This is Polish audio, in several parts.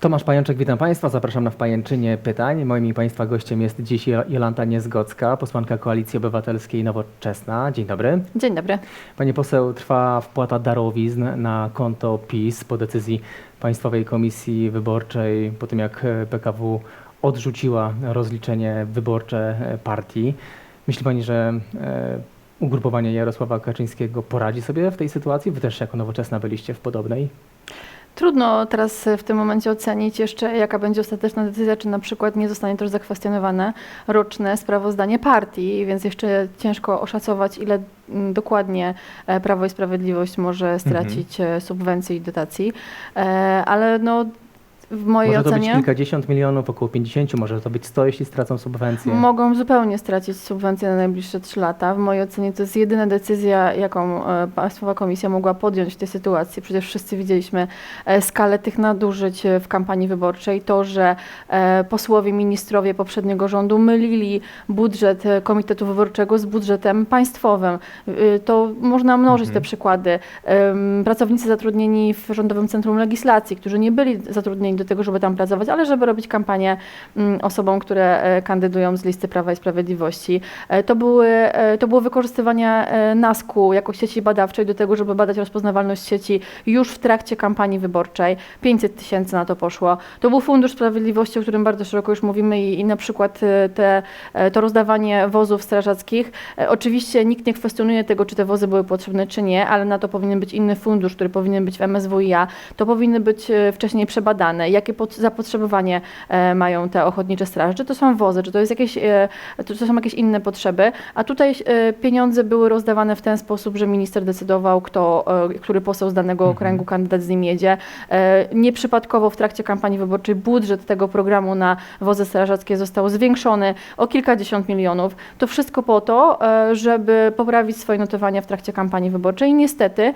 Tomasz Pajączek, witam Państwa. Zapraszam na wpajęczynie pytań. Moim i Państwa gościem jest dziś Jolanta Niezgocka, posłanka Koalicji Obywatelskiej Nowoczesna. Dzień dobry. Dzień dobry. Pani poseł, trwa wpłata darowizn na konto PiS po decyzji Państwowej Komisji Wyborczej, po tym jak PKW odrzuciła rozliczenie wyborcze partii. Myśli Pani, że e, ugrupowanie Jarosława Kaczyńskiego poradzi sobie w tej sytuacji? Wy też jako Nowoczesna byliście w podobnej? Trudno teraz w tym momencie ocenić jeszcze, jaka będzie ostateczna decyzja, czy na przykład nie zostanie też zakwestionowane roczne sprawozdanie partii, więc jeszcze ciężko oszacować, ile mm, dokładnie e, Prawo i Sprawiedliwość może stracić e, subwencji i dotacji, E, ale no w mojej Może to być ocenie kilkadziesiąt milionów, około 50, może to być 100, jeśli stracą subwencję. mogą zupełnie stracić subwencję na najbliższe 3 lata. W mojej ocenie to jest jedyna decyzja, jaką e, Państwowa Komisja mogła podjąć w tej sytuacji. Przecież wszyscy widzieliśmy e, skalę tych nadużyć e, w kampanii wyborczej. To, że posłowie, ministrowie poprzedniego rządu mylili budżet Komitetu Wyborczego z budżetem państwowym. To można mnożyć Mhm. te przykłady. Pracownicy zatrudnieni w Rządowym Centrum Legislacji, którzy nie byli zatrudnieni do tego, żeby tam pracować, ale żeby robić kampanię mm, osobom, które e, kandydują z listy Prawa i Sprawiedliwości. E, To, były, e, to było wykorzystywanie NASK-u jako sieci badawczej do tego, żeby badać rozpoznawalność sieci już w trakcie kampanii wyborczej. 500 tysięcy na to poszło. To był Fundusz Sprawiedliwości, o którym bardzo szeroko już mówimy i, i na przykład te, to rozdawanie wozów strażackich. Oczywiście nikt nie kwestionuje tego, czy te wozy były potrzebne, czy nie, ale na to powinien być inny fundusz, który powinien być w MSWiA. To powinny być wcześniej przebadane, jakie pod- zapotrzebowanie e, mają te ochotnicze straże, czy to są wozy, czy to, jest jakieś, e, czy to są jakieś inne potrzeby, a tutaj e, pieniądze były rozdawane w ten sposób, że minister decydował, kto, e, który poseł z danego Mhm. okręgu kandydat z nim jedzie. E, Nieprzypadkowo w trakcie kampanii wyborczej budżet tego programu na wozy strażackie został zwiększony o kilkadziesiąt milionów. To wszystko po to, e, żeby poprawić swoje notowania w trakcie kampanii wyborczej. Niestety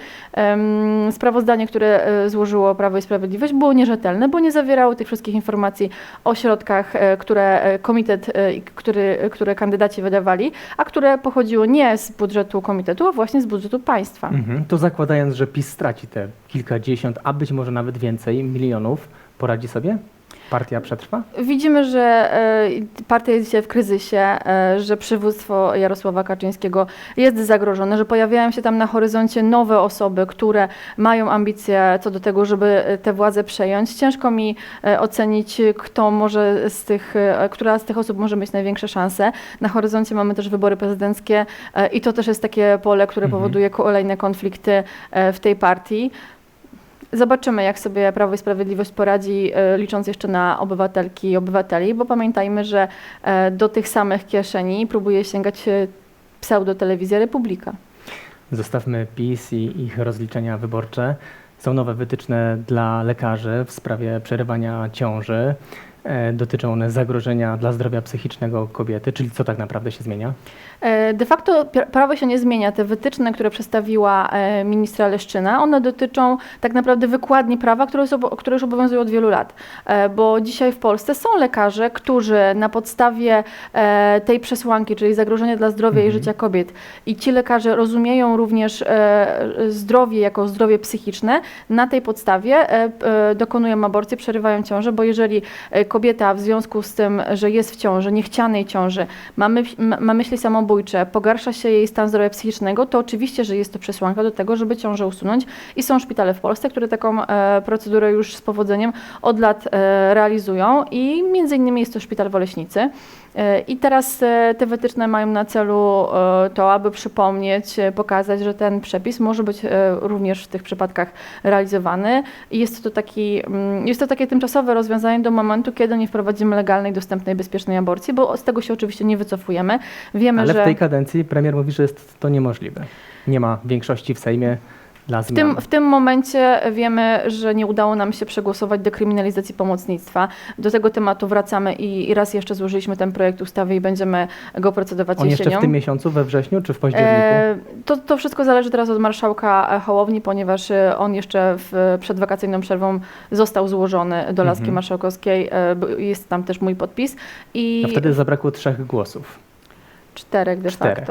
sprawozdanie, które e, złożyło Prawo i Sprawiedliwość było nierzetelne, bo nie zawierało tych wszystkich informacji o środkach, e, które e, komitet, e, który, które kandydaci wydawali, a które pochodziło nie z budżetu komitetu, a właśnie z budżetu państwa. Mhm. To zakładając, że PiS straci te kilkadziesiąt, a być może nawet więcej milionów, poradzi sobie? Partia przetrwa? Widzimy, że e, partia jest dzisiaj w kryzysie, e, że przywództwo Jarosława Kaczyńskiego jest zagrożone, że pojawiają się tam na horyzoncie nowe osoby, które mają ambicje co do tego, żeby tę władzę przejąć. Ciężko mi e, ocenić, kto może z tych, która z tych osób może mieć największe szanse. Na horyzoncie mamy też wybory prezydenckie i to też jest takie pole, które Mhm. powoduje kolejne konflikty w tej partii. Zobaczymy, jak sobie Prawo i Sprawiedliwość poradzi, e, licząc jeszcze na obywatelki i obywateli, bo pamiętajmy, że e, do tych samych kieszeni próbuje sięgać e, pseudotelewizja Republika. Zostawmy PiS i ich rozliczenia wyborcze. Są nowe wytyczne dla lekarzy w sprawie przerywania ciąży. Dotyczą one zagrożenia dla zdrowia psychicznego kobiety, czyli co tak naprawdę się zmienia? E, De facto prawo się nie zmienia. Te wytyczne, które przedstawiła e, ministra Leszczyna, one dotyczą tak naprawdę wykładni prawa, które, są, które już obowiązują od wielu lat. E, Bo dzisiaj w Polsce są lekarze, którzy na podstawie tej przesłanki, czyli zagrożenia dla zdrowia i Mhm. życia kobiet, i ci lekarze rozumieją również zdrowie jako zdrowie psychiczne, na tej podstawie dokonują aborcji, przerywają ciążę, bo jeżeli kobieta w związku z tym, że jest w ciąży, niechcianej ciąży, ma, myśl, ma myśli samobójcze, pogarsza się jej stan zdrowia psychicznego, to oczywiście, że jest to przesłanka do tego, żeby ciążę usunąć i są szpitale w Polsce, które taką e, procedurę już z powodzeniem od lat e, realizują i między innymi jest to szpital w Oleśnicy. E, I teraz e, te wytyczne mają na celu e, to, aby przypomnieć, e, pokazać, że ten przepis może być e, również w tych przypadkach realizowany. I jest to, taki, mm, jest to takie tymczasowe rozwiązanie do momentu, kiedy nie wprowadzimy legalnej, dostępnej, bezpiecznej aborcji, bo z tego się oczywiście nie wycofujemy. Wiemy, Ale że w tej kadencji premier mówi, że jest to niemożliwe. Nie ma większości w Sejmie dla w zmian. tym, w tym momencie wiemy, że nie udało nam się przegłosować dekryminalizacji pomocnictwa. Do tego tematu wracamy i, i raz jeszcze złożyliśmy ten projekt ustawy i będziemy go procedować On jeszcze w tym miesiącu, we wrześniu czy w październiku? E, to, to wszystko zależy teraz od marszałka e, Hołowni, ponieważ e, on jeszcze w, przed wakacyjną przerwą został złożony do laski Mhm. marszałkowskiej. e, Jest tam też mój podpis. I A wtedy zabrakło trzech głosów. Czterech de Czterech.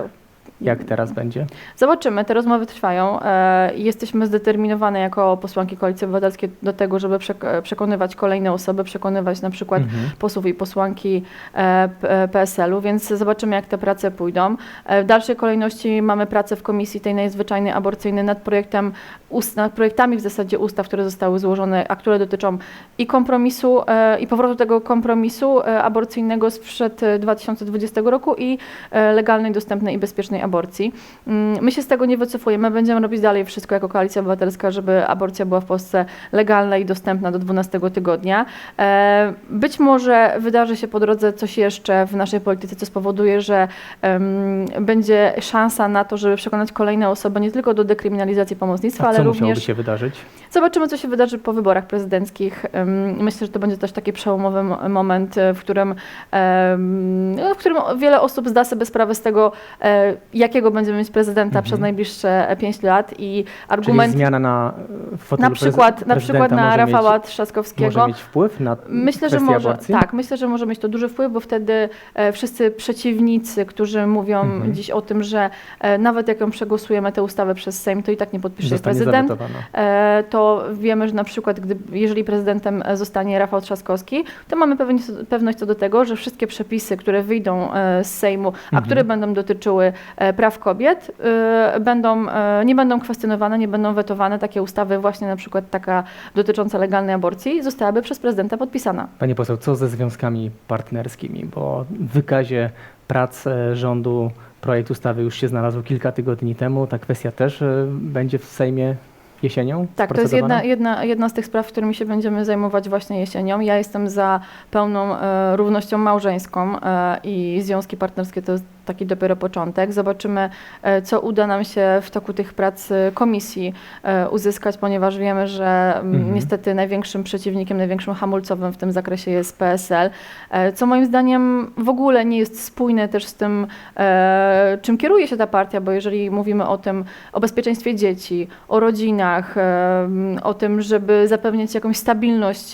Jak teraz będzie? Zobaczymy, te rozmowy trwają. E, Jesteśmy zdeterminowane jako posłanki Koalicji Obywatelskiej do tego, żeby przek- przekonywać kolejne osoby, przekonywać na przykład Mhm. posłów i posłanki e, P- PSL-u, więc zobaczymy, jak te prace pójdą. E, W dalszej kolejności mamy pracę w komisji tej najzwyczajnej aborcyjnej nad projektem, ust- nad projektami w zasadzie ustaw, które zostały złożone, a które dotyczą i kompromisu, e, i powrotu tego kompromisu e, aborcyjnego sprzed e, 2020 roku i e, legalnej, dostępnej i bezpiecznej aborcji. Mm, My się z tego nie wycofujemy, będziemy robić dalej wszystko jako Koalicja Obywatelska, żeby aborcja była w Polsce legalna i dostępna do 12 tygodnia. E, Być może wydarzy się po drodze coś jeszcze w naszej polityce, co spowoduje, że będzie szansa na to, żeby przekonać kolejne osoby nie tylko do dekryminalizacji pomocnictwa, A ale co również się wydarzyć? Zobaczymy, co się wydarzy po wyborach prezydenckich. Myślę, że to będzie też taki przełomowy moment, e, w którym, no, w którym wiele osób zda sobie sprawę z tego, e, jakiego będziemy mieć prezydenta Mhm. przez najbliższe 5 lat i Czyli argument zmiana na e, fotelu na przykład, na przykład na Rafała mieć, Trzaskowskiego. może mieć wpływ na Myślę, że może. aborcji? Tak, myślę, że może mieć to duży wpływ, bo wtedy e, wszyscy przeciwnicy, którzy mówią Mhm. dziś o tym, że e, nawet jak ją przegłosujemy tę ustawę przez Sejm, to i tak nie podpisze prezydent. E, to wiemy, że na przykład, gdy, jeżeli prezydentem e, zostanie Rafał Trzaskowski, to mamy pewność, pewność co do tego, że wszystkie przepisy, które wyjdą e, z Sejmu, a Mhm. które będą dotyczyły e, praw kobiet, e, będą, e, nie będą kwestionowane, nie będą wetowane. Takie ustawy, właśnie na przykład taka dotycząca legalnej aborcji, zostałaby przez prezydenta podpisana. Pani poseł, co ze związkami partnerskimi? Bo w wykazie prac e, rządu projekt ustawy już się znalazł kilka tygodni temu. Ta kwestia też e, będzie w Sejmie jesienią? Tak, to jest jedna, jedna, jedna z tych spraw, którymi się będziemy zajmować właśnie jesienią. Ja jestem za pełną e, równością małżeńską e, i związki partnerskie to jest taki dopiero początek. Zobaczymy, e, co uda nam się w toku tych prac e, komisji e, uzyskać, ponieważ wiemy, że Mhm. niestety największym przeciwnikiem, największym hamulcowym w tym zakresie jest PSL, co moim zdaniem w ogóle nie jest spójne też z tym, czym kieruje się ta partia, bo jeżeli mówimy o tym, o bezpieczeństwie dzieci, o rodzinach, o tym, żeby zapewnić jakąś stabilność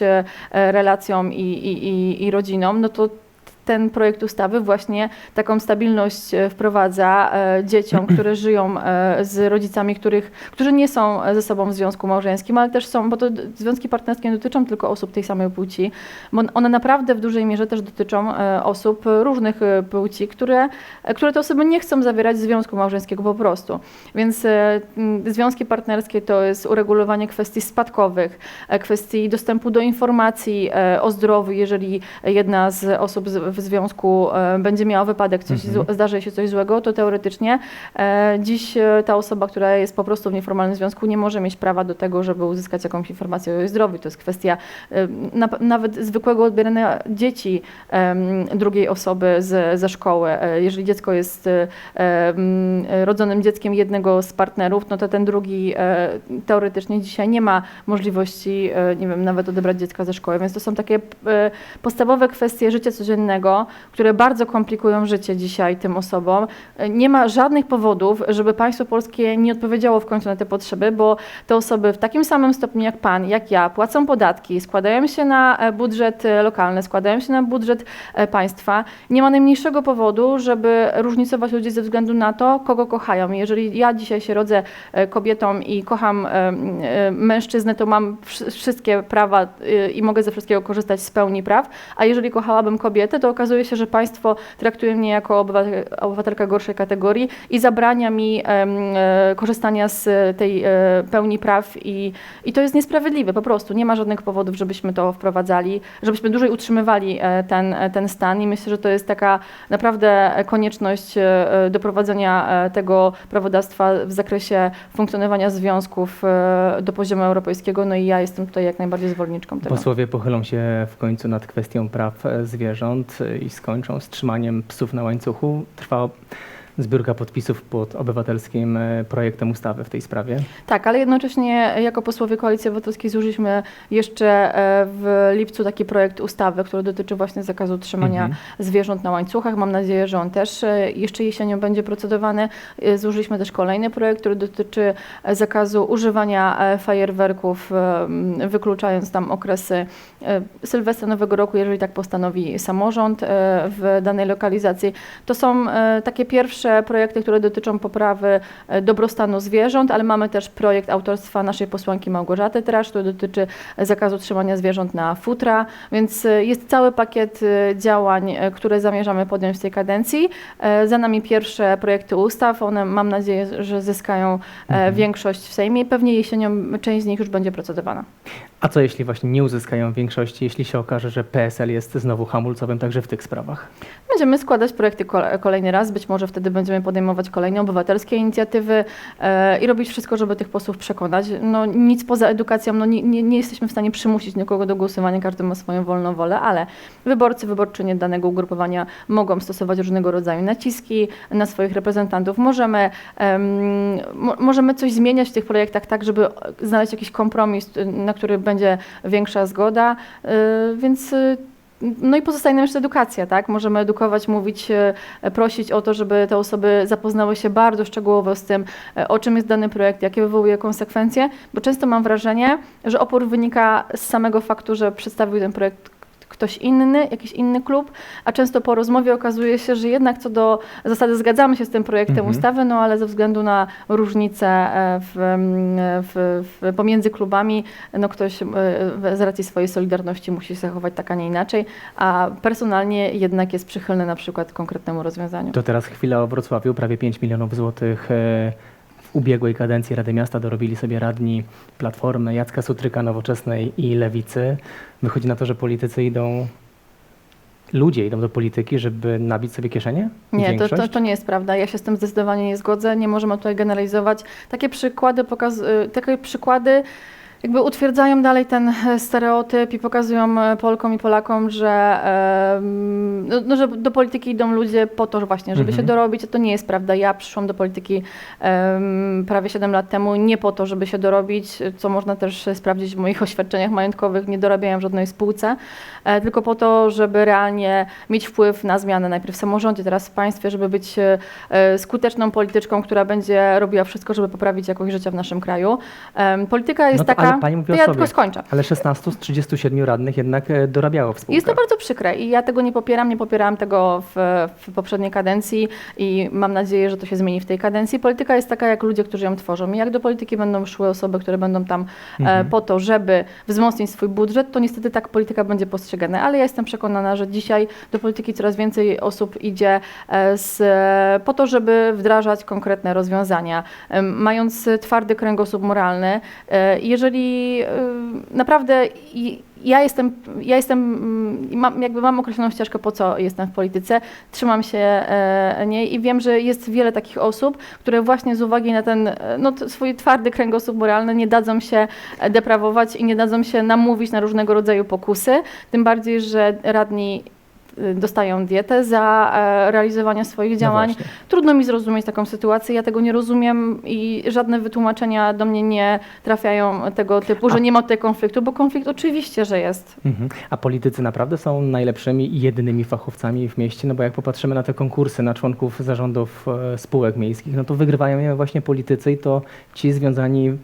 relacjom i, i, i, i rodzinom, no to ten projekt ustawy właśnie taką stabilność e, wprowadza e, dzieciom, które żyją e, z rodzicami, których, którzy nie są ze sobą w związku małżeńskim, ale też są, bo to związki partnerskie nie dotyczą tylko osób tej samej płci, bo one naprawdę w dużej mierze też dotyczą osób różnych płci, które, które te osoby nie chcą zawierać związku małżeńskiego po prostu. Więc związki partnerskie to jest uregulowanie kwestii spadkowych, kwestii dostępu do informacji o zdrowiu, jeżeli jedna z osób z, w związku e, będzie miała wypadek, coś Mhm. zdarzy się coś złego, to teoretycznie e, dziś e, ta osoba, która jest po prostu w nieformalnym związku, nie może mieć prawa do tego, żeby uzyskać jakąś informację o jej zdrowiu. To jest kwestia na, nawet zwykłego odbierania dzieci drugiej osoby z, ze szkoły. Jeżeli dziecko jest rodzonym dzieckiem jednego z partnerów, no to ten drugi teoretycznie dzisiaj nie ma możliwości, nie wiem, nawet odebrać dziecka ze szkoły. Więc to są takie podstawowe kwestie życia codziennego, które bardzo komplikują życie dzisiaj tym osobom. Nie ma żadnych powodów, żeby państwo polskie nie odpowiedziało w końcu na te potrzeby, bo te osoby w takim samym stopniu jak pan, jak ja, płacą podatki, składają się na e, budżet e, lokalny, składają się na budżet e, państwa. Nie ma najmniejszego powodu, żeby różnicować ludzi ze względu na to, kogo kochają. Jeżeli ja dzisiaj się rodzę kobietą i kocham mężczyznę, to mam wszy- wszystkie prawa i mogę ze wszystkiego korzystać z pełni praw, a jeżeli kochałabym kobietę, to okazuje się, że państwo traktuje mnie jako obywatel, obywatelkę gorszej kategorii i zabrania mi e, korzystania z tej e, pełni praw i, i to jest niesprawiedliwe po prostu. Nie ma żadnych powodów, żebyśmy to wprowadzali, żebyśmy dłużej utrzymywali e, ten, ten stan i myślę, że to jest taka naprawdę konieczność doprowadzenia tego prawodawstwa w zakresie funkcjonowania związków do poziomu europejskiego. No i ja jestem tutaj jak najbardziej zwolenniczką tego. Posłowie pochylą się w końcu nad kwestią praw zwierząt i skończą z trzymaniem psów na łańcuchu. Trwa zbiórka podpisów pod obywatelskim e, projektem ustawy w tej sprawie. Tak, ale jednocześnie jako posłowie Koalicji Obywatelskiej złożyliśmy jeszcze e, w lipcu taki projekt ustawy, który dotyczy właśnie zakazu trzymania Mhm. zwierząt na łańcuchach. Mam nadzieję, że on też e, jeszcze jesienią będzie procedowany. Złożyliśmy też kolejny projekt, który dotyczy zakazu używania fajerwerków, wykluczając tam okresy Sylwestra Nowego Roku, jeżeli tak postanowi samorząd w danej lokalizacji. To są takie pierwsze pierwsze projekty, które dotyczą poprawy e, dobrostanu zwierząt, ale mamy też projekt autorstwa naszej posłanki Małgorzaty Trasz, który dotyczy zakazu trzymania zwierząt na futra, więc e, jest cały pakiet e, działań, które zamierzamy podjąć w tej kadencji. Za nami pierwsze projekty ustaw, one mam nadzieję, że zyskają e, większość w Sejmie i pewnie jesienią część z nich już będzie procedowana. A co jeśli właśnie nie uzyskają większości, jeśli się okaże, że PSL jest znowu hamulcowym także w tych sprawach? Będziemy składać projekty kole- kolejny raz, być może wtedy będziemy podejmować kolejne obywatelskie inicjatywy e, i robić wszystko, żeby tych posłów przekonać. No, nic poza edukacją, no, nie, nie, jesteśmy w stanie przymusić nikogo do głosowania, każdy ma swoją wolną wolę, ale wyborcy, wyborczynie danego ugrupowania mogą stosować różnego rodzaju naciski na swoich reprezentantów. Możemy, em, mo, możemy coś zmieniać w tych projektach tak, żeby znaleźć jakiś kompromis, na który będzie większa zgoda, y, więc y, no i pozostaje nam jeszcze edukacja, tak? Możemy edukować, mówić, e, prosić o to, żeby te osoby zapoznały się bardzo szczegółowo z tym, o czym jest dany projekt, jakie wywołuje konsekwencje, bo często mam wrażenie, że opór wynika z samego faktu, że przedstawił ten projekt ktoś inny, jakiś inny klub, a często po rozmowie okazuje się, że jednak co do zasady zgadzamy się z tym projektem Mhm. ustawy, no ale ze względu na różnice e, w, w, w, pomiędzy klubami, no ktoś e, z racji swojej solidarności musi się zachować tak, a nie inaczej, a personalnie jednak jest przychylny na przykład konkretnemu rozwiązaniu. To teraz chwila o Wrocławiu. Prawie 5 milionów złotych e, w ubiegłej kadencji Rady Miasta dorobili sobie radni Platformy, Jacka Sutryka, Nowoczesnej i Lewicy. Wychodzi na to, że politycy idą, ludzie idą do polityki, żeby nabić sobie kieszenie? Nie, to, to, to nie jest prawda. Ja się z tym zdecydowanie nie zgodzę. Nie możemy tutaj generalizować. Takie przykłady, pokaz, y, takie przykłady jakby utwierdzają dalej ten e, stereotyp i pokazują e, Polkom i Polakom, że, em, no, no, że do polityki idą ludzie po to właśnie, żeby Mhm. się dorobić. A to nie jest prawda. Ja przyszłam do polityki em, prawie 7 lat temu nie po to, żeby się dorobić, co można też sprawdzić w moich oświadczeniach majątkowych. Nie dorabiałam w żadnej spółce, e, tylko po to, żeby realnie mieć wpływ na zmianę najpierw w samorządzie, teraz w państwie, żeby być e, e, skuteczną polityczką, która będzie robiła wszystko, żeby poprawić jakość życia w naszym kraju. Em, Polityka jest No taka. Ale pani mówi to o ja sobie. tylko skończę. Ale 16 z 37 radnych jednak e, dorabiało w spółkach. Jest to bardzo przykre i ja tego nie popieram, nie popierałam tego w, w poprzedniej kadencji i mam nadzieję, że to się zmieni w tej kadencji. Polityka jest taka jak ludzie, którzy ją tworzą i jak do polityki będą szły osoby, które będą tam e, Mhm. po to, żeby wzmocnić swój budżet, to niestety tak polityka będzie postrzegana, ale ja jestem przekonana, że dzisiaj do polityki coraz więcej osób idzie e, z, po to, żeby wdrażać konkretne rozwiązania, mając twardy kręgosłup moralny. Jeżeli e, naprawdę i- ja jestem, ja jestem, mm, jakby mam określoną ścieżkę, po co jestem w polityce, trzymam się e, niej i wiem, że jest wiele takich osób, które właśnie z uwagi na ten e, no, swój twardy kręgosłup moralny nie dadzą się e, deprawować i nie dadzą się namówić na różnego rodzaju pokusy, tym bardziej, że radni y, dostają dietę za e, realizowanie swoich No działań. właśnie. Trudno mi zrozumieć taką sytuację, ja tego nie rozumiem i żadne wytłumaczenia do mnie nie trafiają tego typu, że A- nie ma tutaj konfliktu, bo konflikt oczywiście, że jest. Mhm. A politycy naprawdę są najlepszymi i jedynymi fachowcami w mieście? No bo jak popatrzymy na te konkursy na członków zarządów e, spółek miejskich, no to wygrywają je właśnie politycy i to ci związani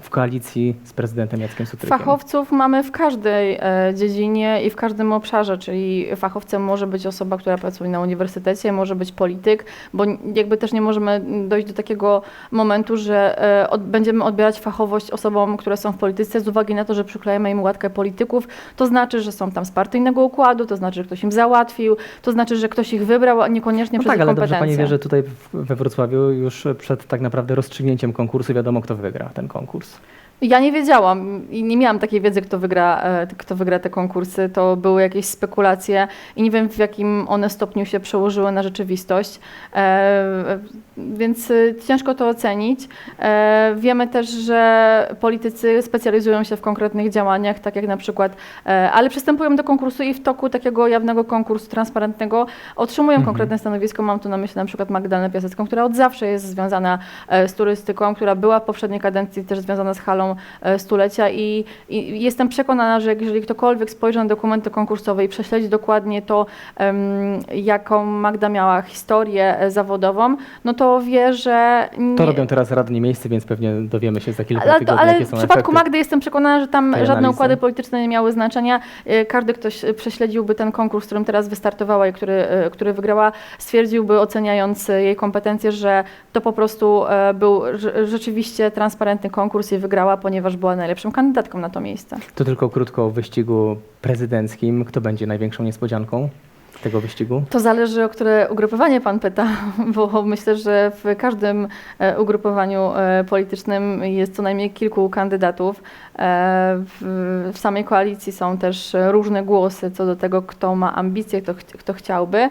w koalicji z prezydentem Jackiem Sutrykiem. Fachowców mamy w każdej e, dziedzinie i w każdym obszarze, czyli fachowcem może być osoba, która pracuje na uniwersytecie, może być polityk, bo jakby też nie możemy dojść do takiego momentu, że e, od, będziemy odbierać fachowość osobom, które są w polityce z uwagi na to, że przyklejemy im łatkę polityków. To znaczy, że są tam z partyjnego układu, to znaczy, że ktoś im załatwił, to znaczy, że ktoś ich wybrał, a niekoniecznie No przez tak, ale dobrze kompetencje. pani wie, że tutaj we Wrocławiu już przed tak naprawdę rozstrzygnięciem konkursu wiadomo, kto wygra ten konkurs. curso. Ja nie wiedziałam i nie miałam takiej wiedzy, kto wygra, e, kto wygra te konkursy. To były jakieś spekulacje i nie wiem, w jakim one stopniu się przełożyły na rzeczywistość, e, więc e, ciężko to ocenić. Wiemy też, że politycy specjalizują się w konkretnych działaniach, tak jak na przykład, ale przystępują do konkursu i w toku takiego jawnego konkursu transparentnego otrzymują Mhm. konkretne stanowisko. Mam tu na myśli na przykład Magdalenę Piasecką, która od zawsze jest związana z turystyką, która była w poprzedniej kadencji też związana z halą e, stulecia i, i jestem przekonana, że jeżeli ktokolwiek spojrzy na dokumenty konkursowe i prześledzi dokładnie to, jaką Magda miała historię e, zawodową, no to wie, że nie, To robią teraz radni miejscy, więc pewnie dowiemy się za kilka ale, tygodni, ale w przypadku efekty. Magdy jestem przekonana, że tam żadne analizy. układy polityczne nie miały znaczenia. E, Każdy, ktoś prześledziłby ten konkurs, w którym teraz wystartowała i który, który wygrała, stwierdziłby, oceniając jej kompetencje, że to po prostu był rze- rzeczywiście transparentny konkurs i wygrała, ponieważ była najlepszą kandydatką na to miejsce. To tylko krótko o wyścigu prezydenckim. Kto będzie największą niespodzianką tego wyścigu? To zależy, o które ugrupowanie pan pyta, bo myślę, że w każdym e, ugrupowaniu e, politycznym jest co najmniej kilku kandydatów. E, W, samej koalicji są też różne głosy co do tego, kto ma ambicje, kto, kto chciałby.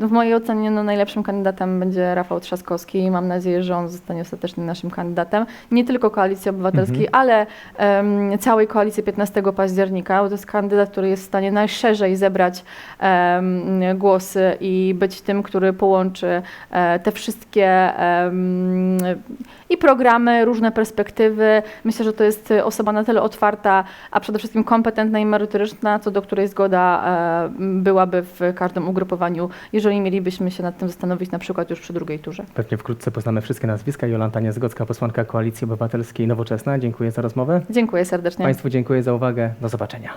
No w mojej ocenie no, najlepszym kandydatem będzie Rafał Trzaskowski i mam nadzieję, że on zostanie ostatecznie naszym kandydatem. Nie tylko Koalicji Obywatelskiej, ale em, całej koalicji 15 października, bo to jest kandydat, który jest w stanie najszerzej zebrać em, głosy i być tym, który połączy e, te wszystkie i programy, różne perspektywy. Myślę, że to jest osoba na tyle otwarta, a przede wszystkim kompetentna i merytoryczna, co do której zgoda e, byłaby w każdym ugrupowaniu, jeżeli mielibyśmy się nad tym zastanowić na przykład już przy drugiej turze. Pewnie wkrótce poznamy wszystkie nazwiska. Jolanta Niezgocka, posłanka Koalicji Obywatelskiej Nowoczesna. Dziękuję za rozmowę. Dziękuję serdecznie. Państwu dziękuję za uwagę. Do zobaczenia.